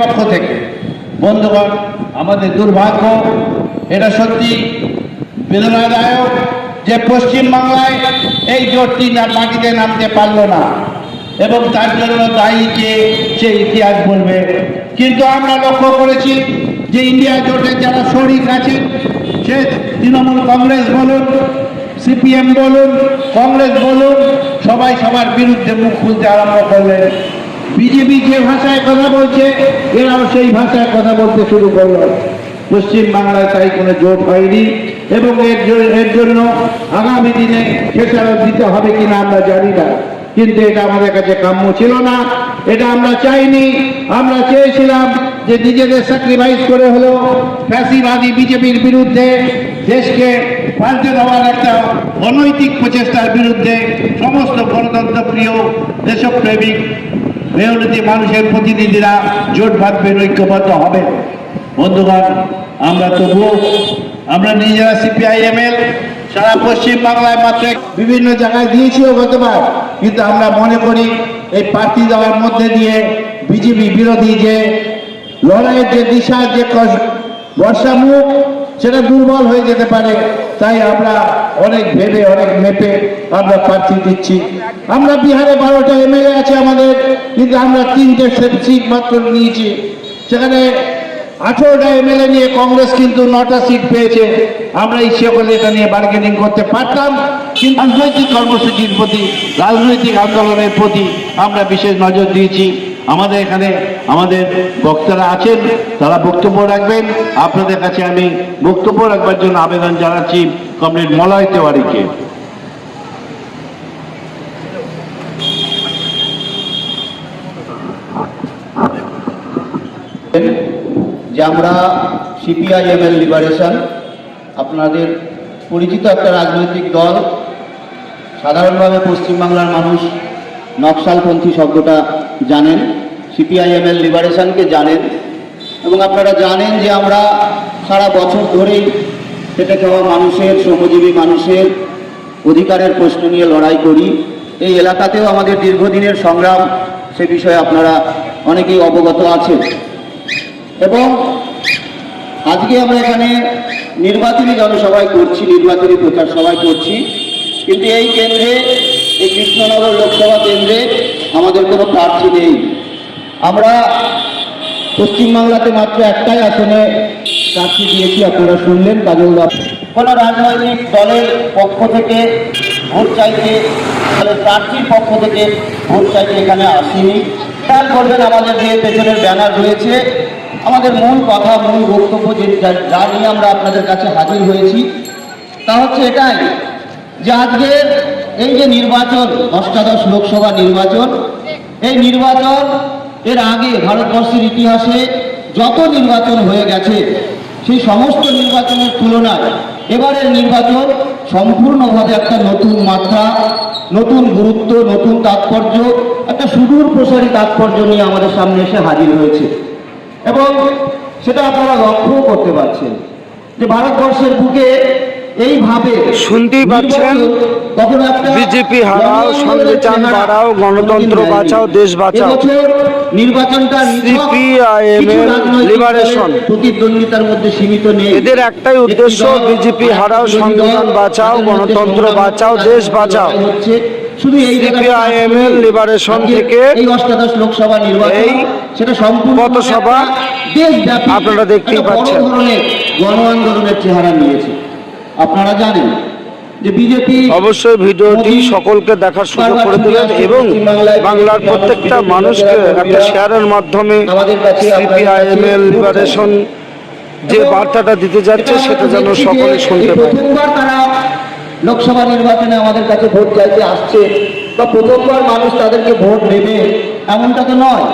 পক্ষ থেকে। বন্ধুগণ, আমাদের দুর্ভাগ্য, এটা সত্যি বেদনাদায়ক যে পশ্চিম বাংলায় এই জোটটি মাটিতে নামতে পারল না এবং তার জন্য দায়ী কে সে ইতিহাস বলবে। কিন্তু আমরা লক্ষ্য করেছি যে ইন্ডিয়া জোটের যারা শরিক আছেন সে তৃণমূল কংগ্রেস বলুন, সিপিএম বলুন, কংগ্রেস বলুন, সবাই সবার বিরুদ্ধে মুখ খুলতে আরম্ভ করলেন। বিজেপি যে ভাষায় কথা বলছে, এরাও সেই ভাষায় কথা বলতে শুরু করল। পশ্চিম বাংলায় তাই কোনো জোট হয়নি এবং এর এর জন্য আগামী দিনে খেসারত দিতে হবে কিনা আমরা জানি না। কিন্তু এটা আমাদের কাছে কাম্য ছিল না। এটা আমরা চাইনি। আমরা চেয়েছিলাম যে নিজেদের স্যাক্রিফাইস করে হলেও ফ্যাসিবাদী বিজেপির বিরুদ্ধে দেশকে পাল্টে দেওয়ার একটা অনৈতিক প্রচেষ্টার বিরুদ্ধে সমস্ত গণতন্ত্র প্রিয় দেশপ্রেমিক মেয়নতি মানুষের প্রতিনিধিরা জোট বাঁধবেন ঐক্যবদ্ধ হবে বন্ধুগণ, আমরা তবুও, আমরা নিজেরা সিপিআইএম সিপিআইএমএল, সারা পশ্চিম বাংলায় মাত্র বিভিন্ন জায়গায় দিয়েছিও গতবার। কিন্তু আমরা মনে করি, এই প্রার্থী দেওয়ার মধ্যে দিয়ে বিজেপি বিরোধী যে লড়াইয়ের যে দিশা যে কস- বর্ষা মুখ সেটা দুর্বল হয়ে যেতে পারে। তাই আমরা অনেক ভেবে, অনেক মেপে আমরা প্রার্থী দিচ্ছি। আমরা বিহারে বারোটা এমএলএ আছে আমাদের, কিন্তু আমরা তিনটে সিট মাত্র নিয়েছি। সেখানে আঠেরোটা এমএলএ নিয়ে কংগ্রেস কিন্তু নটা সিট পেয়েছে। আমরা ইচ্ছে করলে এটা নিয়ে বার্গেনিং করতে পারতাম, কিন্তু রাজনৈতিক কর্মসূচির প্রতি, রাজনৈতিক আন্দোলনের প্রতি আমরা বিশেষ নজর দিয়েছি। আমাদের এখানে আমাদের বক্তারা আছেন, তারা বক্তব্য রাখবেন। আপনাদের কাছে আমি বক্তব্য রাখবার জন্য আবেদন জানাচ্ছি কমরেড মলয় তেওয়ারিকে। যে আমরা সিপিআইএমএল লিবারেশন আপনাদের পরিচিত একটা রাজনৈতিক দল, সাধারণভাবে পশ্চিমবাংলার মানুষ নকশালপন্থী শব্দটা জানেন। সিপিআইএমএল লিবারেশনকে জানেন এবং আপনারা জানেন যে আমরা সারা বছর ধরেই খেটে খাওয়া মানুষের, শ্রমজীবী মানুষের অধিকারের প্রশ্ন নিয়ে লড়াই করি। এই এলাকাতেও আমাদের দীর্ঘদিনের সংগ্রাম সে বিষয়ে আপনারা অনেকেই অবগত আছেন। এবং আজকে আমরা এখানে নির্বাচনী জনসভায় করছি, নির্বাচনী প্রচার সভায় করছি। কিন্তু এই কেন্দ্রে, এই কৃষ্ণনগর লোকসভা কেন্দ্রে আমাদের কোনো প্রার্থী নেই। আমরা পশ্চিমবাংলাতে মাত্র একটাই আসনে প্রার্থী দিয়েছি, আপনারা শুনলেন কাজল দাস কোনো রাজনৈতিক দলের পক্ষ থেকে ভোট চাইতে, দলের প্রার্থীর পক্ষ থেকে ভোট চাইতে এখানে আসিনি। খেয়াল করবেন আমাদের যে পেছনের ব্যানার রয়েছে, আমাদের মূল কথা, মূল বক্তব্য যা- যা নিয়ে আমরা আপনাদের কাছে হাজির হয়েছি, তা হচ্ছে এটাই যে আজকের এই যে নির্বাচন অষ্টাদশ লোকসভা নির্বাচন, এই নির্বাচন এর আগে ভারতবর্ষের ইতিহাসে যত নির্বাচন হয়ে গেছে সেই সমস্ত নির্বাচনের তুলনায় এবারের নির্বাচন সম্পূর্ণভাবে একটা নতুন মাত্রা নতুন গুরুত্ব নতুন তাৎপর্য একটা সুদূর প্রসারী তাৎপর্য নিয়ে আমাদের সামনে এসে হাজির হয়েছে এবং সেটা আপনারা লক্ষ্যও করতে পারছেন যে ভারতবর্ষের বুকে এইভাবে শুনতেই পাচ্ছেন, বিজেপি হারাও, সংবিধান বাড়াও, গণতন্ত্র বাঁচাও, দেশ বাঁচাও। নির্বাচনটা লিবারেশন। প্রতিদ্বন্দ্বিতার মধ্যে সীমিত নেই এদের একটাই উদ্দেশ্য, বিজেপি হারাও, সংবিধান বাঁচাও, গণতন্ত্র বাঁচাও, দেশ বাঁচাও। হচ্ছে শুধু এই জায়গায় CPIM লিবারেশন আজকে থেকে এই অষ্টাদশ লোকসভা নির্বাচন সেটা সম্পূর্ণ পথসভা দেশব্যাপী আপনারা দেখতেই একটা পাচ্ছেন। গণ আন্দোলনের চেহারা নিয়েছে আপনারা জানেন অবশ্যই ভিডিওটি সকলকে দেখার সুযোগ করে দেবেন এবং বাংলার প্রত্যেকটা মানুষকে একটা শেয়ারের মাধ্যমে সিপিআইএমএল লিবারেশন যে বার্তাটা দিতে যাচ্ছে সেটা যেন সকলে শুনতে পায়। তারা লোকসভা নির্বাচনে আমাদের কাছে ভোট চাইতে আসছে। বা প্রথমবার মানুষ তাদেরকে ভোট দেবে এমনটা তো নয়।